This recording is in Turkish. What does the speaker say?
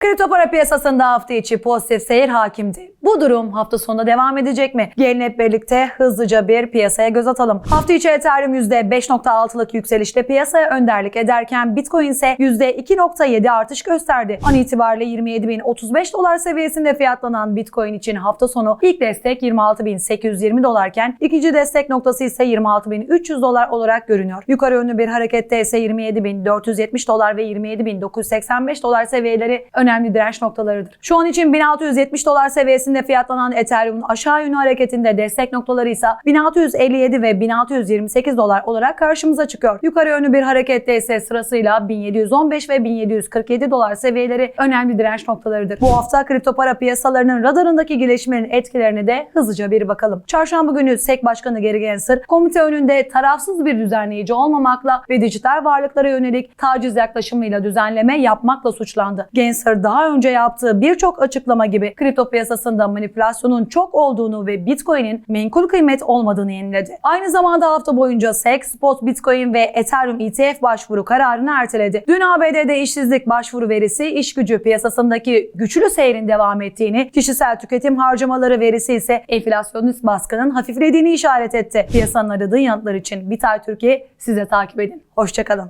Kripto para piyasasında hafta içi pozitif seyir hakimdi. Bu durum hafta sonunda devam edecek mi? Gelin hep birlikte hızlıca bir piyasaya göz atalım. Hafta içi Ethereum %5.6'lık yükselişle piyasaya önderlik ederken Bitcoin ise %2.7 artış gösterdi. An itibariyle 27.035 dolar seviyesinde fiyatlanan Bitcoin için hafta sonu ilk destek 26.820 dolarken ikinci destek noktası ise 26.300 dolar olarak görünüyor. Yukarı yönlü bir harekette ise 27.470 dolar ve 27.985 dolar seviyeleri önemli direnç noktalarıdır. Şu an için 1670 dolar seviyesinde fiyatlanan Ethereum'un aşağı yönlü hareketinde destek noktaları ise 1657 ve 1628 dolar olarak karşımıza çıkıyor. Yukarı yönlü bir harekette ise sırasıyla 1715 ve 1747 dolar seviyeleri önemli direnç noktalarıdır. Bu hafta kripto para piyasalarının radarındaki gelişmenin etkilerine de hızlıca bir bakalım. Çarşamba günü SEC Başkanı Gary Gensler komite önünde tarafsız bir düzenleyici olmamakla ve dijital varlıklara yönelik taciz yaklaşımıyla düzenleme yapmakla suçlandı. Gensler daha önce yaptığı birçok açıklama gibi kripto piyasasında manipülasyonun çok olduğunu ve Bitcoin'in menkul kıymet olmadığını yeniledi. Aynı zamanda hafta boyunca SEC, Spot Bitcoin ve Ethereum ETF başvuru kararını erteledi. Dün ABD'de işsizlik başvuru verisi iş gücü piyasasındaki güçlü seyrin devam ettiğini, kişisel tüketim harcamaları verisi ise enflasyonist baskının hafiflediğini işaret etti. Piyasanın aradığı yanıtlar için Bitay Türkiye size takip edin. Hoşçakalın.